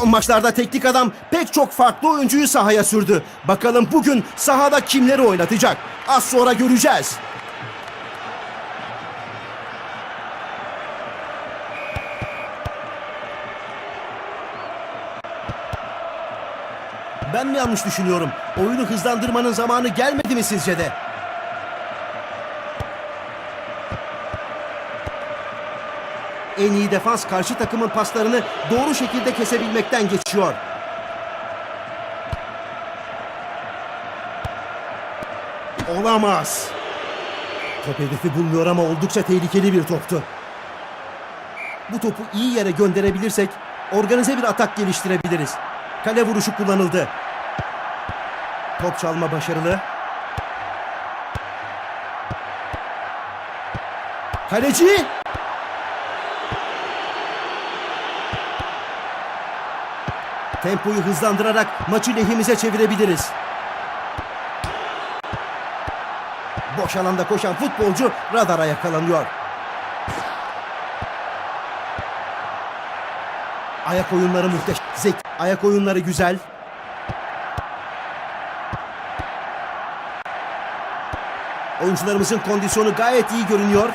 Son maçlarda teknik adam pek çok farklı oyuncuyu sahaya sürdü. Bakalım bugün sahada kimleri oynatacak? Az sonra göreceğiz. Ben mi yanlış düşünüyorum? Oyunu hızlandırmanın zamanı gelmedi mi sizce de? En iyi defans karşı takımın paslarını doğru şekilde kesebilmekten geçiyor. Olamaz. Top hedefi bulmuyor ama oldukça tehlikeli bir toptu. Bu topu iyi yere gönderebilirsek organize bir atak geliştirebiliriz. Kale vuruşu kullanıldı. Top çalma başarılı. Kaleci! Tempoyu hızlandırarak maçı lehimize çevirebiliriz. Boş alanda koşan futbolcu radara yakalanıyor. Ayak oyunları muhteşem. Zek, ayak oyunları güzel. Oyuncularımızın kondisyonu gayet iyi görünüyor.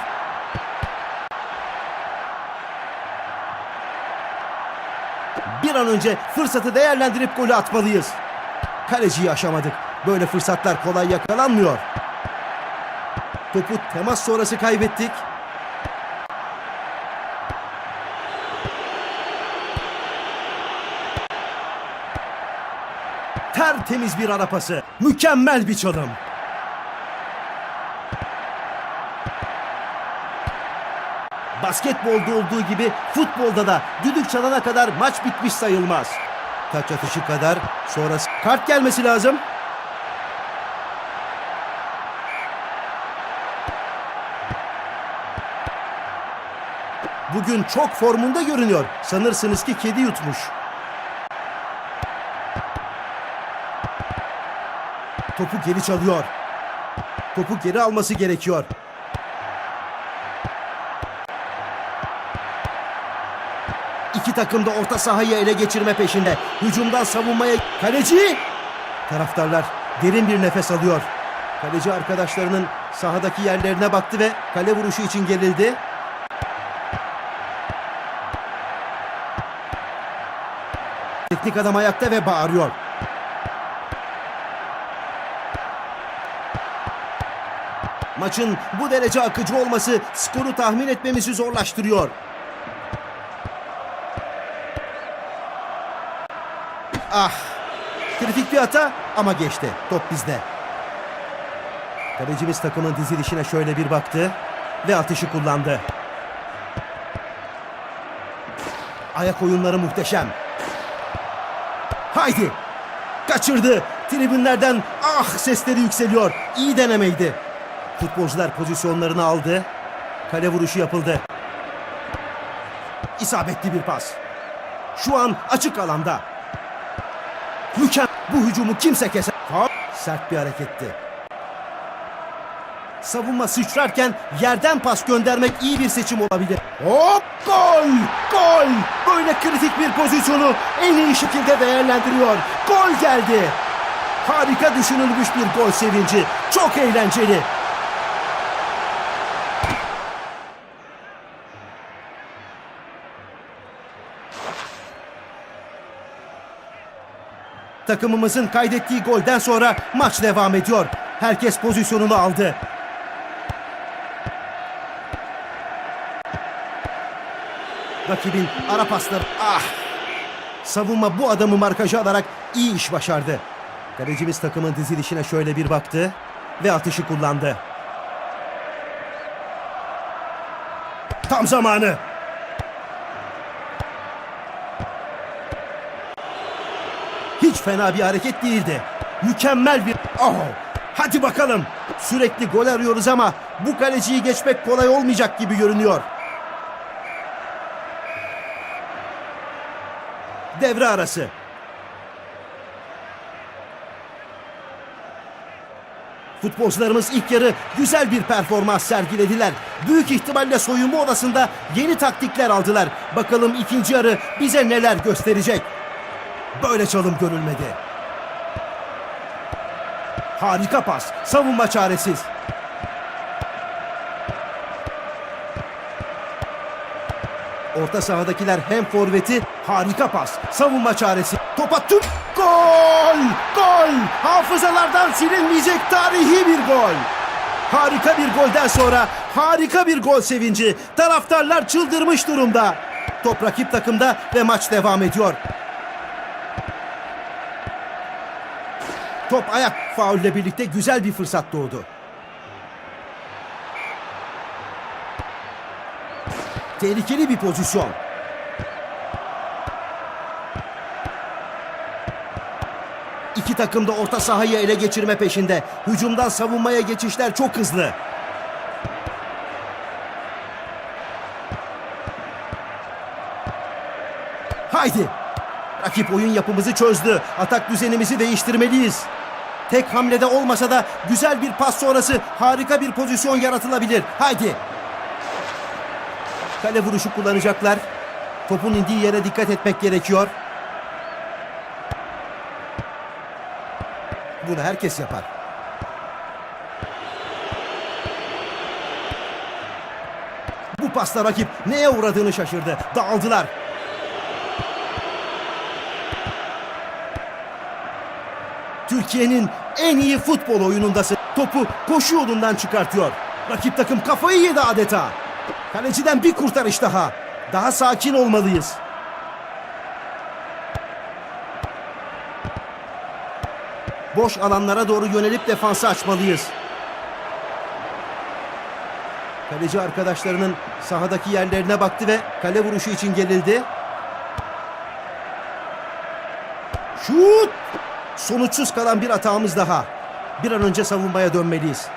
Önce fırsatı değerlendirip golü atmalıyız. Kaleciyi aşamadık. Böyle fırsatlar kolay yakalanmıyor. Topu temas sonrası kaybettik. Tertemiz bir ara pası. Mükemmel bir çalım. Basketbolda olduğu gibi futbolda da düdük çalana kadar maç bitmiş sayılmaz. Taç atışı kadar sonra kart gelmesi lazım. Bugün çok formunda görünüyor. Sanırsınız ki kedi yutmuş. Topu geri çalıyor. Topu geri alması gerekiyor. İki takım da orta sahayı ele geçirme peşinde. Hücumdan savunmaya kaleci. Taraftarlar derin bir nefes alıyor. Kaleci arkadaşlarının sahadaki yerlerine baktı ve kale vuruşu için gerildi. Teknik adam ayakta ve bağırıyor. Maçın bu derece akıcı olması skoru tahmin etmemizi zorlaştırıyor. Ah! Kritik bir hata ama geçti. Top bizde. Kalecimiz takımın dizilişine şöyle bir baktı ve atışı kullandı. Ayak oyunları muhteşem. Haydi! Kaçırdı. Tribünlerden ah sesleri yükseliyor. İyi denemeydi. Futbolcular pozisyonlarını aldı. Kale vuruşu yapıldı. İsabetli bir pas. Şu an açık alanda. Mükemmel. Bu hücumu kimse keser. Sert bir hareketti. Savunma sıçrarken yerden pas göndermek iyi bir seçim olabilir. Hop gol! Gol! Böyle kritik bir pozisyonu en iyi şekilde değerlendiriyor. Gol geldi. Harika düşünülmüş bir gol sevinci. Çok eğlenceli. Takımımızın kaydettiği golden sonra maç devam ediyor. Herkes pozisyonunu aldı. Rakibin ara pasları. Ah! Savunma bu adamı markaja alarak iyi iş başardı. Kalecimiz takımın dizilişine şöyle bir baktı ve atışı kullandı. Tam zamanı. Fena bir hareket değildi. Mükemmel bir... Oh! Hadi bakalım. Sürekli gol arıyoruz ama bu kaleciyi geçmek kolay olmayacak gibi görünüyor. Devre arası. Futbolcularımız ilk yarı güzel bir performans sergilediler. Büyük ihtimalle soyunma odasında yeni taktikler aldılar. Bakalım ikinci yarı bize neler gösterecek. Böyle çalım görülmedi. Harika pas. Savunma çaresiz. Orta sahadakiler hem forveti harika pas. Savunma çaresi. Topa tüm gol! Gol! Hafızalardan silinmeyecek tarihi bir gol. Harika bir golden sonra harika bir gol sevinci. Taraftarlar çıldırmış durumda. Top rakip takımda ve maç devam ediyor. Top ayak faulle birlikte güzel bir fırsat doğdu. Tehlikeli bir pozisyon. İki takım da orta sahayı ele geçirme peşinde. Hücumdan savunmaya geçişler çok hızlı. Haydi. Rakip oyun yapımızı çözdü. Atak düzenimizi değiştirmeliyiz. Tek hamlede olmasa da güzel bir pas sonrası harika bir pozisyon yaratılabilir. Haydi. Kale vuruşu kullanacaklar. Topun indiği yere dikkat etmek gerekiyor. Bunu herkes yapar. Bu pasta rakip neye uğradığını şaşırdı. Dağıldılar. Türkiye'nin en iyi futbol oyunundasın. Topu koşu yolundan çıkartıyor. Rakip takım kafayı yedi adeta. Kaleciden bir kurtarış daha. Daha sakin olmalıyız. Boş alanlara doğru yönelip defansı açmalıyız. Kaleci arkadaşlarının sahadaki yerlerine baktı ve kale vuruşu için gerildi. Şut! Sonuçsuz kalan bir hatamız daha. Bir an önce savunmaya dönmeliyiz.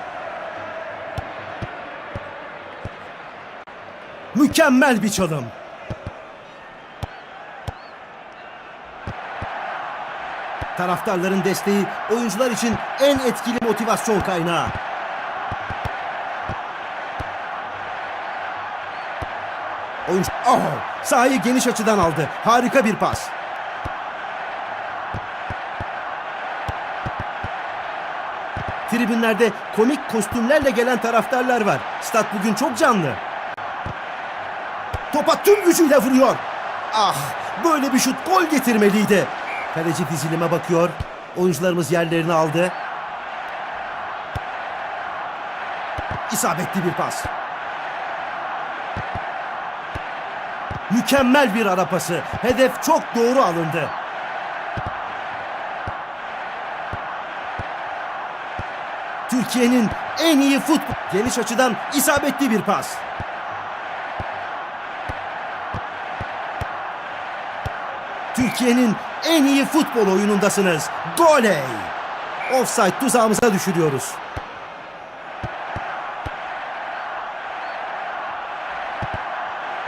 Mükemmel bir çalım. Taraftarların desteği oyuncular için en etkili motivasyon kaynağı. Oyuncu oh, sahayı geniş açıdan aldı. Harika bir pas. Tribünlerde komik kostümlerle gelen taraftarlar var. Stat bugün çok canlı. Topa tüm gücüyle vuruyor. Ah böyle bir şut gol getirmeliydi. Kaleci dizilime bakıyor. Oyuncularımız yerlerini aldı. İsabetli bir pas. Mükemmel bir ara pası. Hedef çok doğru alındı. Türkiye'nin en iyi futbol... Geniş açıdan isabetli bir pas. Türkiye'nin en iyi futbol oyunundasınız. Goley! Offside tuzağımıza düşürüyoruz.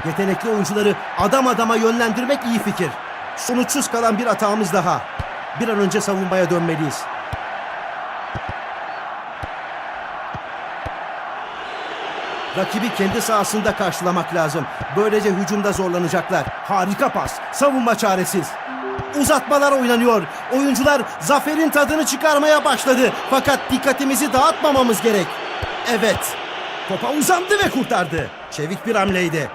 Yetenekli oyuncuları adam adama yönlendirmek iyi fikir. Sonuçsuz kalan bir hatamız daha. Bir an önce savunmaya dönmeliyiz. Rakibi kendi sahasında karşılamak lazım. Böylece hücumda zorlanacaklar. Harika pas. Savunma çaresiz. Uzatmalar oynanıyor. Oyuncular zaferin tadını çıkarmaya başladı. Fakat dikkatimizi dağıtmamamız gerek. Evet. Topa uzandı ve kurtardı. Çevik bir hamleydi.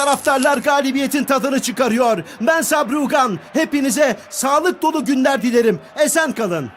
Taraftarlar galibiyetin tadını çıkarıyor. Ben Sabri Ugan. Hepinize sağlık dolu günler dilerim. Esen kalın.